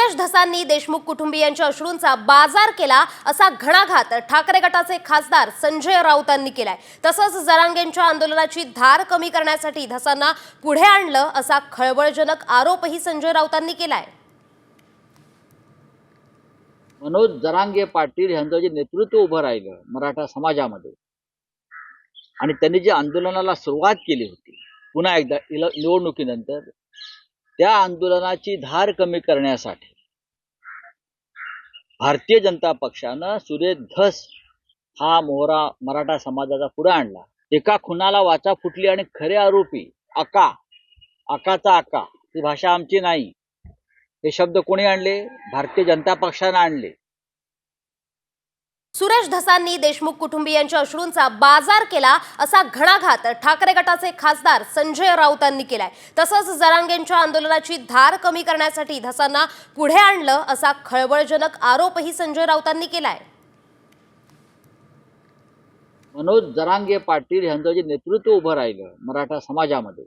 सुरेश धसांनी देशमुख कुटुंबियांच्या अश्रूंचा बाजार केला असा घणाघात ठाकरे गटाचे खासदार संजय राऊतांनी केलाय. तसंच जरांगेंच्या आंदोलनाची धार कमी करण्यासाठी धसांना पुढे आणलं असा खळबळजनक आरोपही संजय राऊतांनी केलाय. मनोज जरांगे पाटील यांचं जे नेतृत्व उभं राहिलं मराठा समाजामध्ये आणि त्यांनी जे आंदोलनाला सुरुवात केली होती पुन्हा एकदा निवडणुकीनंतर त्या आंदोलनाची धार कमी करण्यासाठी भारतीय जनता पक्षानं सुरेश धस हा मोहरा मराठा समाजाचा पुढे आणला. एका खुनाला वाचा फुटली आणि खरे आरोपी अका अकाचा अका ही भाषा आमची नाही. हे शब्द कोणी आणले? भारतीय जनता पक्षानं आणले. सुरेश धसांनी देशमुख कुटुंबियांच्या अश्रूंचा बाजार केला असा घणाघात ठाकरे गटाचे खासदार संजय राऊतांनी केलाय. तसंच जरांगेंच्या आंदोलनाची धार कमी करण्यासाठी धसांना पुढे आणलं असा खळबळजनक आरोपही संजय राऊतांनी केलाय. मनोज जरांगे पाटील यांचं जे नेतृत्व उभं राहिलं मराठा समाजामध्ये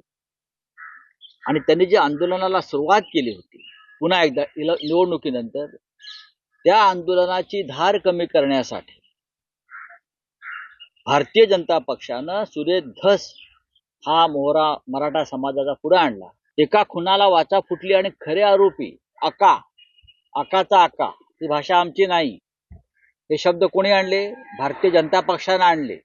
आणि त्यांनी जे आंदोलनाला सुरुवात केली होती पुन्हा एकदा निवडणुकीनंतर त्या आंदोलनाची धार कमी करण्यासाठी भारतीय जनता पक्षानं सुरेश धस हा मोहरा मराठा समाजाचा पुढे आणला. एका खुनाला वाचा फुटली आणि खरे आरोपी अका अकाचा अका ही भाषा आमची नाही. हे शब्द कोणी आणले? भारतीय जनता पक्षानं आणले.